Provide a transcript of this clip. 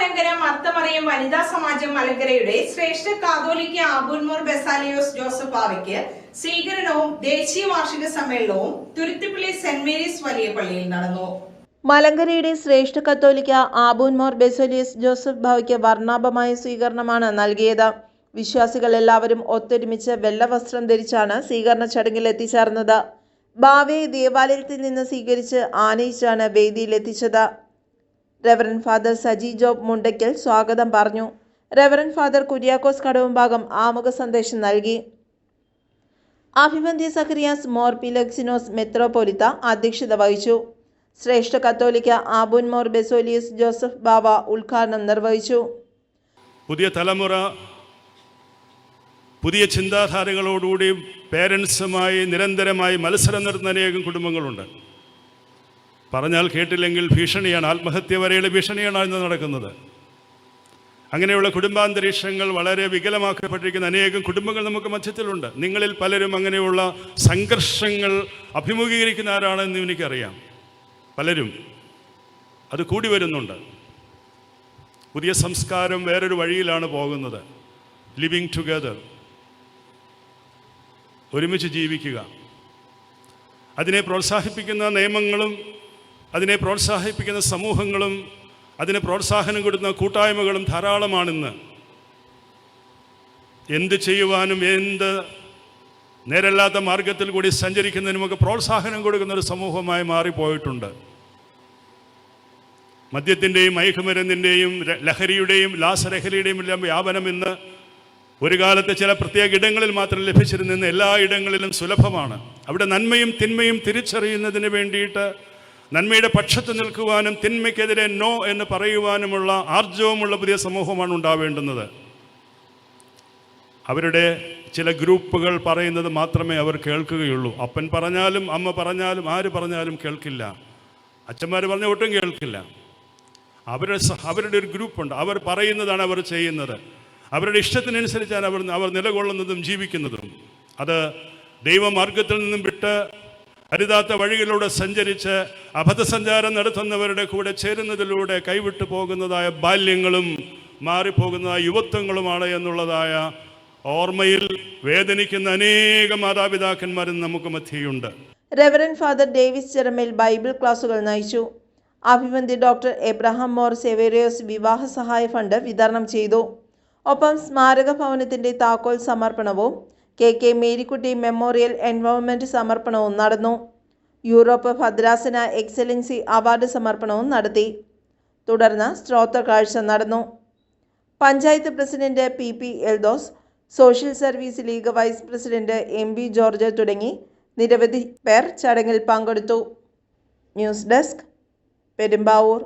മലങ്കര മർത്തമറിയം വനിതാ സമാജം മലങ്കരയുടെ ശ്രേഷ്ഠ കാതോലിക്ക ആബുൽമോർ ബെസാലിയോസ് ജോസഫ് ആവയ്ക്ക് സ്വീകരണവും ദേശീയ വാർഷിക സമ്മേളനവും തുരുത്തിപ്പള്ളി സെന്റ് മേരീസ് വലിയ പള്ളിയിൽ നടന്നു. മലങ്കരയുടെ ശ്രേഷ്ഠ കത്തോലിക്ക ആബൂൻമോർ ബെസോലിയസ് ജോസഫ് ഭാവയ്ക്ക് വർണാഭമായ സ്വീകരണമാണ് നൽകിയത്. വിശ്വാസികൾ എല്ലാവരും ഒത്തൊരുമിച്ച് വെള്ള വസ്ത്രം ധരിച്ചാണ് സ്വീകരണ ചടങ്ങിൽ എത്തിച്ചേർന്നത്. ഭാവയെ ദേവാലയത്തിൽ നിന്ന് സ്വീകരിച്ച് ആനയിച്ചാണ് വേദിയിൽ എത്തിച്ചത്. റെവറൻ ഫാദർ സജി ജോബ് മുണ്ടയ്ക്കൽ സ്വാഗതം പറഞ്ഞു. റെവറൻ ഫാദർ കുര്യാക്കോസ് കടവുംഭാഗം ആമുഖ സന്ദേശം നൽകി. അഭിമന്യ സഖറിയാസ് മോർ പിലക്സിനോസ് മെത്രോപൊലിത്ത അധ്യക്ഷത വഹിച്ചു. ശ്രേഷ്ഠ കത്തോലിക്ക ആബുൻ മോർ ബെസോലിയസ് ജോസഫ് ബാബ ഉദ്ഘാടനം നിർവഹിച്ചു. പുതിയ തലമുറ പുതിയ ചിന്താധാരകളോടുകൂടി പേരൻസുമായി നിരന്തരമായി മത്സരം നടത്തുന്ന അനേകം കുടുംബങ്ങളുണ്ട്. പറഞ്ഞാൽ കേട്ടില്ലെങ്കിൽ ഭീഷണിയാണ് ആത്മഹത്യ വരെയുള്ള ഭീഷണിയാണ് ഇന്ന് നടക്കുന്നത്. അങ്ങനെയുള്ള കുടുംബാന്തരീക്ഷങ്ങൾ വളരെ വികലമാക്കപ്പെട്ടിരിക്കുന്ന അനേകം കുടുംബങ്ങൾ നമുക്ക് മധ്യത്തിലുണ്ട്. നിങ്ങളിൽ പലരും അങ്ങനെയുള്ള സംഘർഷങ്ങൾ അഭിമുഖീകരിക്കുന്ന ആരാണെന്ന് എനിക്കറിയാം. പലരും അത് കൂടി വരുന്നുണ്ട്. പുതിയ സംസ്കാരം വേറൊരു വഴിയിലാണ് പോകുന്നത്. ലിവിങ് ടുഗദർ ഒരുമിച്ച് ജീവിക്കുക. അതിനെ പ്രോത്സാഹിപ്പിക്കുന്ന നിയമങ്ങളും അതിനെ പ്രോത്സാഹിപ്പിക്കുന്ന സമൂഹങ്ങളും അതിന് പ്രോത്സാഹനം കൊടുക്കുന്ന കൂട്ടായ്മകളും ധാരാളമാണിന്ന്. എന്ത് ചെയ്യുവാനും എന്ത് നേരല്ലാത്ത മാർഗത്തിൽ കൂടി സഞ്ചരിക്കുന്നതിനുമൊക്കെ പ്രോത്സാഹനം കൊടുക്കുന്ന ഒരു സമൂഹമായി മാറിപ്പോയിട്ടുണ്ട്. മദ്യത്തിന്റെയും മയക്കുമരുന്നിന്റെയും ലഹരിയുടെയും ലാസലഹരിയുടെയും എല്ലാം വ്യാപനം ഇന്ന് ഒരു കാലത്ത് ചില പ്രത്യേക ഇടങ്ങളിൽ മാത്രം ലഭിച്ചിരുന്നെന്ന് എല്ലാ ഇടങ്ങളിലും സുലഭമാണ്. അവിടെ നന്മയും തിന്മയും തിരിച്ചറിയുന്നതിന് വേണ്ടിയിട്ട് നന്മയുടെ പക്ഷത്ത് നിൽക്കുവാനും തിന്മയ്ക്കെതിരെ നോ എന്ന് പറയുവാനുമുള്ള ആർജവമുള്ള പുതിയ സമൂഹമാണ് ഉണ്ടാവേണ്ടുന്നത്. അവരുടെ ചില ഗ്രൂപ്പുകൾ പറയുന്നത് മാത്രമേ അവർ കേൾക്കുകയുള്ളൂ. അപ്പൻ പറഞ്ഞാലും അമ്മ പറഞ്ഞാലും ആര് പറഞ്ഞാലും കേൾക്കില്ല. അച്ഛന്മാർ പറഞ്ഞ ഒട്ടും കേൾക്കില്ല. അവരുടെ അവരുടെ ഒരു ഗ്രൂപ്പുണ്ട്. അവർ പറയുന്നതാണ് അവർ ചെയ്യുന്നത്. അവരുടെ ഇഷ്ടത്തിനനുസരിച്ചാണ് അവർ അവർ നിലകൊള്ളുന്നതും ജീവിക്കുന്നതും. അത് ദൈവമാർഗത്തിൽ നിന്നും വിട്ട് അരുതാത്ത വഴികളിലൂടെ സഞ്ചരിച്ച് അബദ്ധസഞ്ചാരം നടത്തുന്നവരുടെ കൂടെ ചേരുന്നതിലൂടെ കൈവിട്ടു പോകുന്നതായ ബാല്യങ്ങളും മാറിപ്പോകുന്നതായ യുവത്വങ്ങളുമാണ് എന്നുള്ളതായ ഓർമ്മയിൽ വേദനിക്കുന്ന അനേക മാതാപിതാക്കന്മാരും നമുക്ക് മധ്യയുണ്ട്. Reverend father Davis Cheramel Bible ക്ലാസുകൾ നയിച്ചു. അഭിമന്തി ഡോക്ടർ എബ്രഹാം മോർ സെവേറിയോസ് വിവാഹ സഹായ ഫണ്ട് വിതരണം ചെയ്തു. ഒപ്പം സ്മാരക ഭവനത്തിന്റെ താക്കോൽ സമർപ്പണവും K K Marykutty memorial environment സമർപ്പണവും നടന്നു. യൂറോപ്പ് ഭദ്രാസന എക്സലൻസി അവാർഡ് സമർപ്പണവും നടത്തി. തുടർന്ന് സ്ത്രോത്ര കാഴ്ച നടന്നു. Panchayat president P P Eldhose social service league vice president M V George തുടങ്ങി നിരവധി പേർ ചടങ്ങിൽ പങ്കെടുത്തു. News desk Perumbavoor.